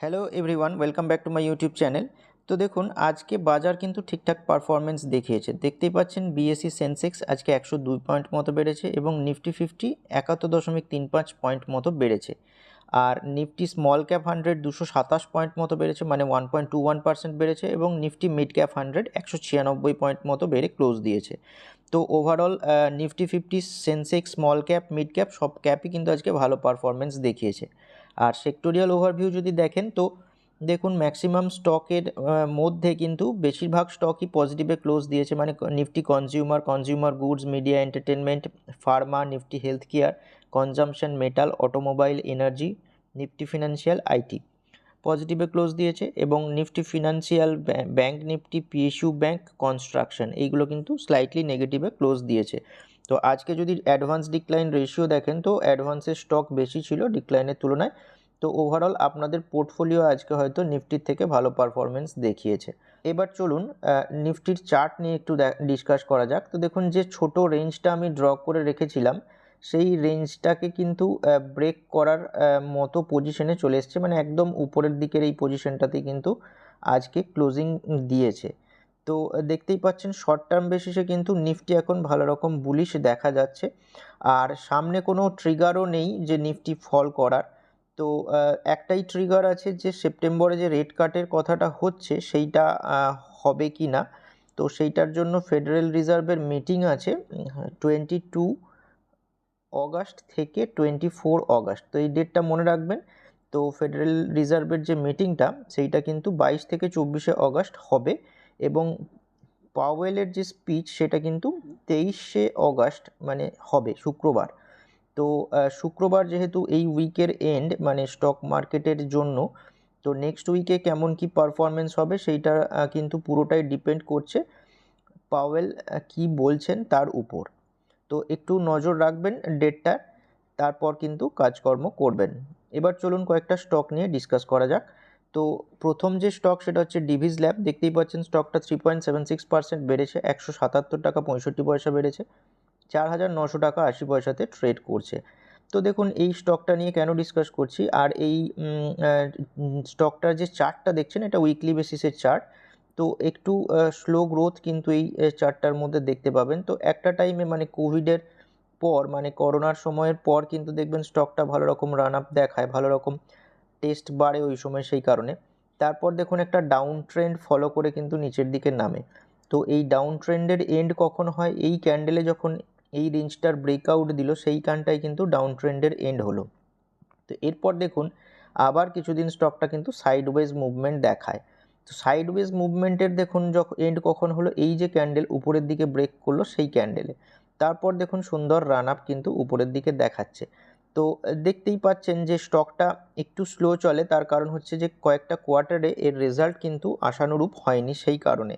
Hello everyone welcome back to my YouTube channel তো দেখুন, আজকে বাজার কিন্তু ঠিকঠাক পারফরমেন্স দেখিয়েছে। দেখতেই পাচ্ছেন বিএসসি সেন্সেক্স আজকে একশো দুই পয়েন্ট মতো বেড়েছে এবং নিফটি ফিফটি একাত্তর দশমিক তিন পাঁচ পয়েন্ট মতো বেড়েছে। আর নিফটি স্মল ক্যাপ হান্ড্রেড দুশো সাতাশ পয়েন্ট মতো বেড়েছে মানে one point two one percent বেড়েছে এবং নিফটি মিড ক্যাপ হান্ড্রেড একশো ছিয়ানব্বই পয়েন্ট মতো বেড়ে ক্লোজ দিয়েছে। তো overall Nifty fifty Sensex small cap mid cap সব ক্যাপই কিন্তু আজকে ভালো পারফরমেন্স দেখিয়েছে। আর সেক্টোরিয়াল ওভারভিউ যদি দেখেন, তো দেখুন ম্যাক্সিমাম স্টকের মধ্যে কিন্তু বেশিরভাগ স্টকই পজিটিভে ক্লোজ দিয়েছে। মানে Nifty consumer consumer goods media entertainment pharma Nifty health care consumption metal automobile energy Nifty financial IT পজিটিভে close দিয়েছে এবং Nifty financial bank Nifty PSU bank construction এইগুলো কিন্তু স্লাইটলি নেগেটিভে ক্লোজ দিয়েছে। তো আজকে যদি অ্যাডভান্স ডিক্লাইন রেশিও দেখেন, তো অ্যাডভান্সের স্টক বেশি ছিল ডিক্লাইনের তুলনায়। তো ওভারঅল আপনাদের পোর্টফোলিও আজকে হয়তো নিফটির থেকে ভালো পারফরমেন্স দেখিয়েছে। এবার চলুন নিফটির চার্ট নিয়ে একটু ডিসকাস করা যাক। তো দেখুন, যে ছোট রেঞ্জটা আমি ড্র করে রেখেছিলাম, সেই রেঞ্জটাকে কিন্তু ব্রেক করার মতো পজিশনে চলে এসছে। মানে একদম উপরের দিকের এই পজিশনটাতে কিন্তু আজকে ক্লোজিং দিয়েছে। তো দেখতেই পাচ্ছেন শর্ট টার্ম বেসিসে কিন্তু নিফটি এখন ভালো রকম বুলিশ দেখা যাচ্ছে। আর সামনে কোনো ট্রিগারও নেই যে নিফটি ফল করার। তো একটাই ট্রিগার আছে যে সেপ্টেম্বরে যে রেট কাটের কথাটা হচ্ছে সেইটা হবে কি না? তো সেইটার জন্য ফেডারেল রিজার্ভের মিটিং আছে টোয়েন্টি টু অগাস্ট থেকে টোয়েন্টি ফোর অগাস্ট তো এই ডেটটা মনে রাখবেন। তো ফেডারেল রিজার্ভের যে মিটিংটা সেইটা কিন্তু বাইশ থেকে চব্বিশে অগাস্ট হবে। এবং পাওয়েলের যে স্পিচ সেটা কিন্তু তেইশে অগাস্ট মানে হবে শুক্রবার। তো শুক্রবার যেহেতু এই উইকের এন্ড মানে স্টক মার্কেটের জন্য, তো নেক্সট উইকে কেমন কি পারফরমেন্স হবে সেইটা কিন্তু পুরোটাই ডিপেন্ড করছে পাওয়েল কি বলছেন তার উপর। তো একটু নজর রাখবেন ডেটটা তারপর কিন্তু কাজকর্ম করবেন। এবার চলুন কয়েকটা স্টক নিয়ে ডিসকাস করা যাক। তো প্রথম যে স্টক সেটা হচ্ছে ডিভিজ ল্যাব দেখতেই পাচ্ছেন স্টকটা three point seven six percent বেড়েছে, একশো সাতাত্তর টাকা পঁয়ষট্টি পয়সা বেড়েছে, চার হাজার নশো টাকা আশি পয়সাতে ট্রেড করছে। তো দেখুন, এই স্টকটা নিয়ে কেন ডিসকাস করছি? আর এই স্টকটার যে চার্টটা দেখছেন, এটা উইকলি বেসিসের চার্ট তো একটু স্লো গ্রোথ কিন্তু এই চার্টটার মধ্যে দেখতে পাবেন। তো একটা টাইমে মানে কোভিডের পর মানে করোনার সময়ের পর কিন্তু দেখবেন স্টকটা ভালো রকম রান আপ দেখায়, ভালো রকম টেস্ট বাড়ে ওই সময় সেই কারণে। তারপর দেখুন একটা ডাউন ট্রেন্ড ফলো করে কিন্তু নিচের দিকে নামে। তো এই ডাউন ট্রেন্ডের এন্ড কখন হয়? এই ক্যান্ডেলে যখন এই রেঞ্জটার ব্রেকআউট দিল সেইখানটায় কিন্তু ডাউন ট্রেন্ডের এন্ড হলো। তো এরপর দেখুন, আবার কিছুদিন স্টকটা কিন্তু সাইডওয়েজ মুভমেন্ট দেখায়। তো সাইডওয়েজ মুভমেন্টের দেখুন যখন এন্ড কখন হলো? এই যে ক্যান্ডেল উপরের দিকে ব্রেক করল, সেই ক্যান্ডেলে তারপর দেখুন সুন্দর রান আপ কিন্তু উপরের দিকে দেখাচ্ছে। তো দেখতেই পাচ্ছেন যে স্টকটা একটু স্লো চলে। তার কারণ হচ্ছে যে কয়েকটা কোয়ার্টারে এর রেজাল্ট কিন্তু আশানুরূপ হয়নি সেই কারণে।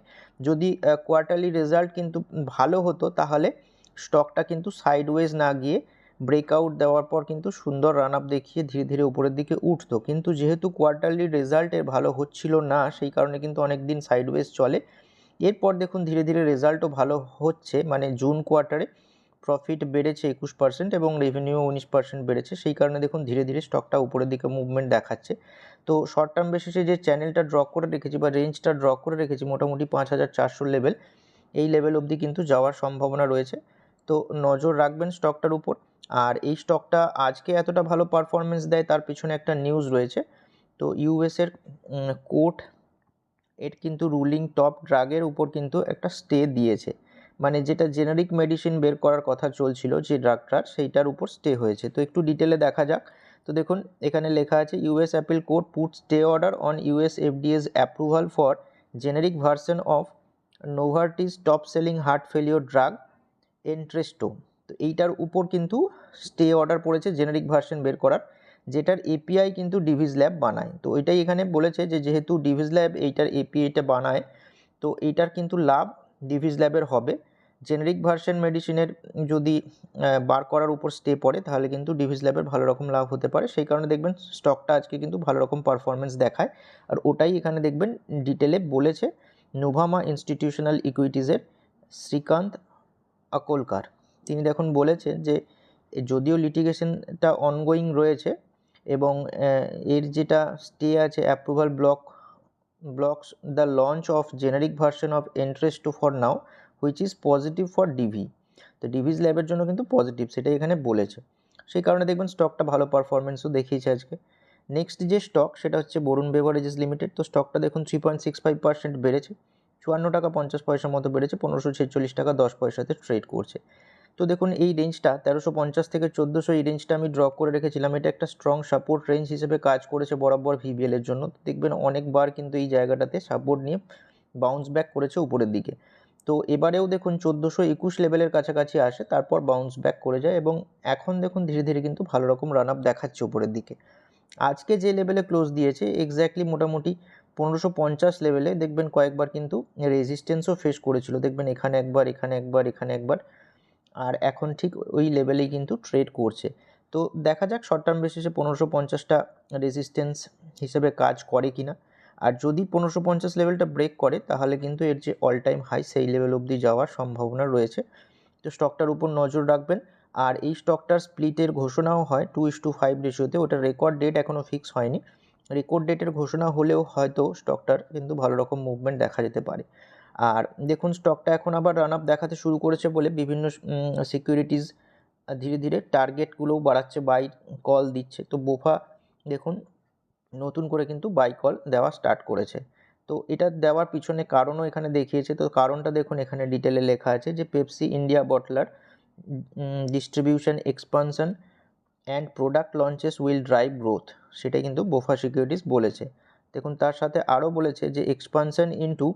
যদি কোয়ার্টারলি রেজাল্ট কিন্তু ভালো হতো, তাহলে স্টকটা কিন্তু সাইডওয়েজ না গিয়ে ব্রেকআউট দেওয়ার পর কিন্তু সুন্দর রান আপ দেখিয়ে ধীরে ধীরে উপরের দিকে উঠতো। কিন্তু যেহেতু কোয়ার্টারলি রেজাল্টের ভালো হচ্ছিল না, সেই কারণে কিন্তু অনেক দিন সাইডওয়েজ চলে। এরপর দেখুন ধীরে ধীরে রেজাল্টও ভালো হচ্ছে। মানে জুন কোয়ার্টারে প্রফিট বেড়েছে একুশ পার্সেন্ট এবং রেভিনিউ উনিশ পার্সেন্ট বেড়েছে। সেই কারণে দেখুন, ধীরে ধীরে স্টকটা উপরের দিকে মুভমেন্ট দেখাচ্ছে। তো শর্ট টার্ম বেসিসে যে চ্যানেলটা ড্র করে রেখেছি বা রেঞ্জটা ড্র করে রেখেছি মোটামুটি পাঁচ হাজার চারশোর লেভেল এই লেভেল অবধি কিন্তু যাওয়ার সম্ভাবনা রয়েছে। তো নজর রাখবেন স্টকটার উপর। আর এই স্টকটা আজকে এতটা ভালো পারফরমেন্স দেয়, তার পিছনে একটা নিউজ রয়েছে। তো ইউএসের কোর্ট এর কিন্তু রুলিং টপ ড্রাগের উপর কিন্তু একটা স্টে দিয়েছে। মানে যেটা জেনারিক মেডিসিন বের করার কথা চলছিল যে ড্রাগটার সেইটার উপর স্টে হয়েছে। তো একটু ডিটেলে দেখা যাক। তো দেখুন, এখানে লেখা আছে US appeal court put stay order on US FDS approval for generic version of Novartis top selling heart failure drug Entresto তো এইটার উপর কিন্তু স্টে অর্ডার পড়েছে জেনারিক ভার্সন বের করার, যেটার এপিআই কিন্তু ডিভিজ ল্যাব বানায়। তো এটাই এখানে বলেছে যে যেহেতু ডিভিজ ল্যাব এইটার এপিআইটা বানায়, তো এইটার কিন্তু লাভ ডিভিজ ল্যাবের হবে। জেনারিক ভার্সন মেডিসিনের যদি বার করার উপর স্টে পড়ে, তাহলে কিন্তু ডিভিজ ল্যাবের ভালো রকম লাভ হতে পারে। সেই কারণে দেখবেন স্টকটা আজকে কিন্তু ভালো রকম পারফরমেন্স দেখায়। আর ওটাই এখানে দেখবেন ডিটেলে বলেছে নোভামা ইনস্টিটিউশনাল ইকুইটিজের শ্রীকান্ত আকোলকার। তিনি দেখুন বলেছেন যে, যদিও লিটিগেশনটা অনগোয়িং রয়েছে এবং এর যেটা স্টে আছে approval block blocks the launch of generic version of Entresto for now which is positive for Divi তো ডিভিজ ল্যাবের জন্য কিন্তু পজিটিভ সেটাই এখানে বলেছে। সেই কারণে দেখবেন স্টকটা ভালো পারফরমেন্সও দেখিয়েছে আজকে। নেক্সট যে স্টক সেটা হচ্ছে বরুণ বেভারেজেস লিমিটেড তো স্টকটা দেখুন three point six five percent বেড়েছে। চুয়ান্ন টাকা পঞ্চাশ পয়সার মতো বেড়েছে, পনেরোশো ছেচল্লিশ টাকা দশ পয়সাতে ট্রেড করছে। তো দেখুন এই রেঞ্জটা তেরোশো পঞ্চাশ থেকে চোদ্দোশো এই রেঞ্জটা আমি ড্রপ করে রেখেছিলাম। এটা একটা স্ট্রং সাপোর্ট রেঞ্জ হিসেবে কাজ করেছে বরাবর ভিবিএল এর জন্য। দেখবেন অনেকবার কিন্তু এই জায়গাটাতে সাপোর্ট নিয়ে বাউন্স ব্যাক করেছে উপরের দিকে। তো এবারেও দেখুন চোদ্দোশো একুশ লেভেলের কাছাকাছি আসে, তারপর বাউন্স ব্যাক করে যায় এবং এখন দেখুন ধীরে ধীরে কিন্তু ভালো রকম রান আপ দেখাচ্ছে উপরের দিকে। আজকে যে লেভেলে ক্লোজ দিয়েছে এক্স্যাক্টলি মোটামুটি পনেরোশো পঞ্চাশ লেভেলে দেখবেন কয়েকবার কিন্তু রেজিস্ট্যান্সও ফেস করেছিল। দেখবেন এখানে একবার এখানে একবার এখানে একবার, আর এখন ঠিক ওই লেভেলেই কিন্তু ট্রেড করছে। তো দেখা যাক শর্ট টার্ম বেসিসে পনেরোশো পঞ্চাশটা রেজিস্ট্যান্স হিসেবে কাজ করে কি না আর যদি পনেরোশো পঞ্চাশ লেভেলটা ব্রেক করে, তাহলে কিন্তু এর যে অল টাইম হাই সেই লেভেল অবধি যাওয়ার সম্ভাবনা রয়েছে। তো স্টকটার উপর নজর রাখবেন। আর এই স্টকটার স্প্লিটের ঘোষণাও হয় টু ইস টু ফাইভ রেশিওতে ওটার রেকর্ড ডেট এখনও ফিক্স হয়নি। রেকর্ড ডেটের ঘোষণা হলেও হয়তো স্টকটার কিন্তু ভালো রকম মুভমেন্ট দেখা যেতে পারে। আর দেখুন স্টকটা এখন আবার রান আপ দেখাতে শুরু করেছে বলে বিভিন্ন সিকিউরিটিজ ধীরে ধীরে টার্গেটগুলোও বাড়াচ্ছে বাই কল দিচ্ছে। তো বোফা, দেখুন নতুন করে কিন্তু বাই কল দেওয়া স্টার্ট করেছে। তো এটা দেওয়ার পিছনে কারণও এখানে দেখিয়েছে। তো কারণটা দেখুন, এখানে ডিটেলে লেখা আছে যে Pepsi India bottler distribution expansion and product launches will drive growth সেটা কিন্তু বোফা সিকিউরিটিস বলেছে। দেখুন, তার সাথে আরও বলেছে যে expansion into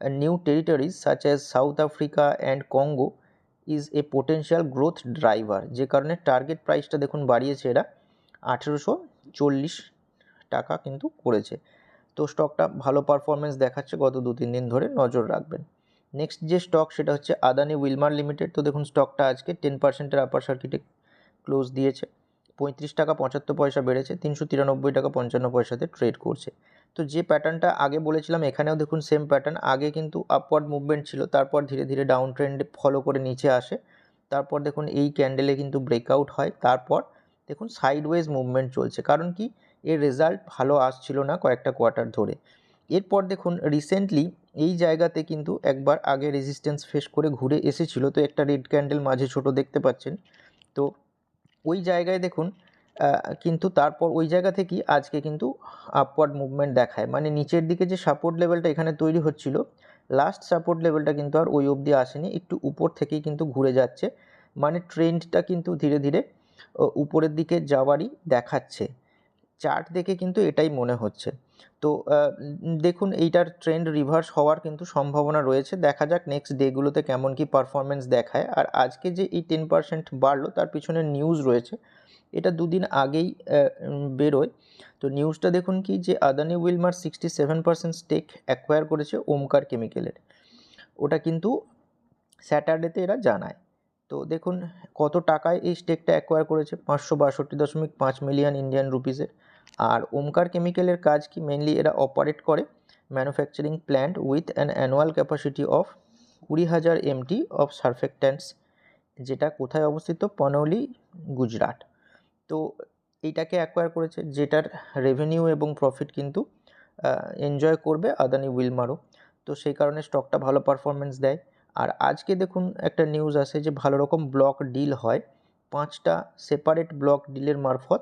new territories such as South Africa and Congo is a potential growth driver যে কারণে টার্গেট প্রাইসটা দেখুন বাড়িয়েছে এরা আঠেরোশো চল্লিশ টাকা কিন্তু করেছে। তো স্টকটা ভালো পারফরমেন্স দেখাচ্ছে গত দু, তিন দিন ধরে নজর রাখবেন। নেক্সট যে স্টক সেটা হচ্ছে আদানি উইলমার লিমিটেড তো দেখুন স্টকটা আজকে টেন পার্সেন্টের আপার সার্কিটে ক্লোজ দিয়েছে। পঁয়ত্রিশ টাকা পঁচাত্তর পয়সা বেড়েছে, তিনশো তিরানব্বই টাকা পঞ্চান্ন পয়সাতে ট্রেড করছে। তো যে প্যাটার্নটা আগে বলেছিলাম, এখানেও দেখুন সেম প্যাটার্ন আগে কিন্তু আপওয়ার্ড মুভমেন্ট ছিল, তারপর ধীরে ধীরে ডাউন ট্রেন্ড ফলো করে নিচে আসে। তারপর দেখুন এই ক্যান্ডেলে কিন্তু ব্রেকআউট হয়। তারপর দেখুন সাইডওয়েজ মুভমেন্ট চলছে। কারণ কি? এর রেজাল্ট ভালো আসছিল না কয়েকটা কোয়ার্টার ধরে। এরপর দেখুন রিসেন্টলি এই জায়গাতে কিন্তু একবার আগে রেজিস্ট্যান্স ফেস করে ঘুরে এসেছিল। তো একটা রেড ক্যান্ডেল মাঝে ছোট দেখতে পাচ্ছেন। তো ওই জায়গায় দেখুন কিন্তু তারপর ওই জায়গা থেকেই আজকে কিন্তু আপওয়ার্ড মুভমেন্ট দেখায়। মানে নিচের দিকে যে সাপোর্ট লেভেলটা এখানে তৈরি হচ্ছিল লাস্ট সাপোর্ট লেভেলটা কিন্তু আর ওই অবধি আসেনি। একটু উপর থেকেই কিন্তু ঘুরে যাচ্ছে। মানে ট্রেন্ডটা কিন্তু ধীরে ধীরে উপরের দিকে যাওয়ারই দেখাচ্ছে। চার্ট দেখে কিন্তু এটাই মনে হচ্ছে। তো দেখুন এইটার ট্রেন্ড রিভার্স হওয়ার কিন্তু সম্ভাবনা রয়েছে। দেখা যাক নেক্সট ডেগুলোতে কেমন কি পারফরমেন্স দেখায়। আর আজকে যে এই টেন পার্সেন্ট বাড়লো, তার পিছনে নিউজ রয়েছে। এটা দুদিন আগেই বেরোয়। তো নিউজটা দেখুন কি যে Adani Wilmar sixty seven percent stake acquire করেছে ওমকার কেমিক্যালের ওটা কিন্তু স্যাটারডেতে এরা জানায়। তো দেখুন কত টাকায় এই স্টেকটা অ্যাকোয়ার করেছে? পাঁচশো বাষট্টি দশমিক পাঁচ মিলিয়ন ইন্ডিয়ান রুপিসের আর ওমকার কেমিক্যালের কাজ কি মেনলি এরা অপারেট করে? Manufacturing plant with an annual capacity of কুড়ি হাজার এমটি অফ সার্ফেক্ট্যান্টস যেটা কোথায় অবস্থিত? পনৌলি, গুজরাট। তো এইটাকে অ্যাকোয়ার করেছে, যেটার রেভিনিউ এবং প্রফিট কিন্তু এনজয় করবে আদানি উইলমারও। তো সেই কারণে স্টকটা ভালো পারফরমেন্স দেয়। আর আজকে দেখুন একটা নিউজ আসে যে ভালো রকম ব্লক ডিল হয়। পাঁচটা সেপারেট ব্লক ডিলের মারফত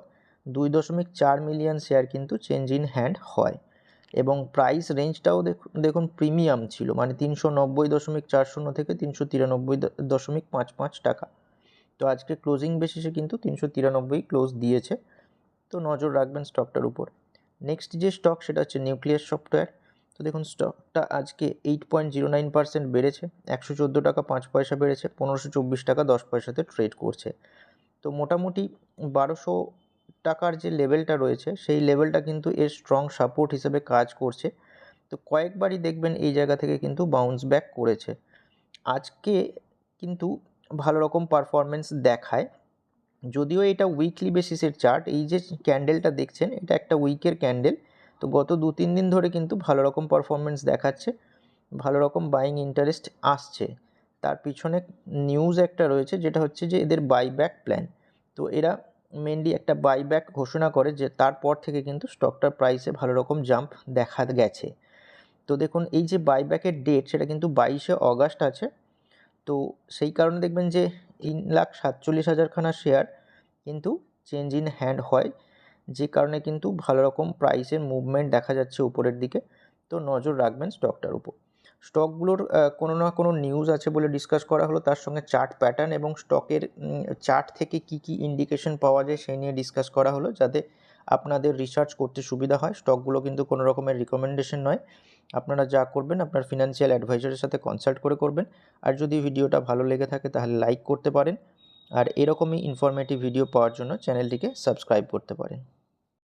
দুই দশমিক চার মিলিয়ন শেয়ার কিন্তু চেঞ্জ ইন হ্যান্ড হয়। এবং প্রাইস রেঞ্জটাও দেখুন প্রিমিয়াম ছিল মানে তিনশো নব্বই দশমিক চার শূন্য থেকে তিনশো তিরানব্বই দশমিক পাঁচ পাঁচ টাকা। তো আজকে ক্লোজিং বেসিসে কিন্তু তিনশো তিরানব্বই ক্লোজ দিয়েছে। তো নজর রাখবেন স্টকটার উপর। নেক্সট যে স্টক সেটা হচ্ছে নিউক্লিয়াস সফটওয়্যার তো দেখুন স্টকটা আজকে eight point zero nine percent বেড়েছে, একশো চোদ্দ টাকা পাঁচ পয়সা বেড়েছে, পনেরোশো চব্বিশ টাকা দশ পয়সাতে ট্রেড করছে। তো মোটামুটি বারোশো টাকার যে লেভেলটা রয়েছে, সেই লেভেলটা কিন্তু এর স্ট্রং সাপোর্ট হিসেবে কাজ করছে। তো কয়েকবারই দেখবেন এই জায়গা থেকে কিন্তু বাউন্স ব্যাক করেছে। আজকে কিন্তু ভালো রকম পারফরমেন্স দেখায়। যদিও এটা উইকলি বেসিসের চার্ট এই যে ক্যান্ডেলটা দেখছেন, এটা একটা উইকের ক্যান্ডেল তো গত দু তিন দিন ধরে কিন্তু ভালো রকম পারফরমেন্স দেখাচ্ছে, ভালো রকম বাইং ইন্টারেস্ট আসছে। তার পিছনে নিউজ একটা রয়েছে, যেটা হচ্ছে যে এদের বাইব্যাক প্ল্যান তো এরা মেনলি একটা বাইব্যাক ঘোষণা করে যে তারপর থেকে কিন্তু স্টকটার প্রাইসে ভালো রকম জাম্প দেখা গেছে। তো দেখুন, এই যে বাইব্যাকের ডেট সেটা কিন্তু বাইশে অগাস্ট আছে। তো সেই কারণে দেখবেন যে তিন লাখ সাতচল্লিশ হাজারখানা শেয়ার কিন্তু চেঞ্জ ইন হ্যান্ড হয়, যে কারণে কিন্তু ভালো রকম প্রাইসের মুভমেন্ট দেখা যাচ্ছে উপরের দিকে। তো নজর রাখবেন স্টকটার উপর। স্টকগুলোর কোনো না কোনো নিউজ আছে বলে ডিসকাস করা হলো। তার সঙ্গে চার্ট প্যাটার্ন এবং স্টকের চার্ট থেকে কি কি ইন্ডিকেশন পাওয়া যায় সেই নিয়ে ডিসকাস করা হলো, যাতে আপনাদের রিসার্চ করতে সুবিধা হয়। স্টকগুলো কিন্তু কোনো রকমের রিকমেন্ডেশন নয়। আপনারা যা করবেন, আপনার ফিনান্সিয়াল অ্যাডভাইজারের সাথে কনসাল্ট করে করবেন। আর যদি ভিডিওটা ভালো লেগে থাকে, তাহলে লাইক করতে পারেন। আর এরকমই ইনফরমেটিভ ভিডিও পাওয়ার জন্য চ্যানেলটিকে সাবস্ক্রাইব করতে পারেন।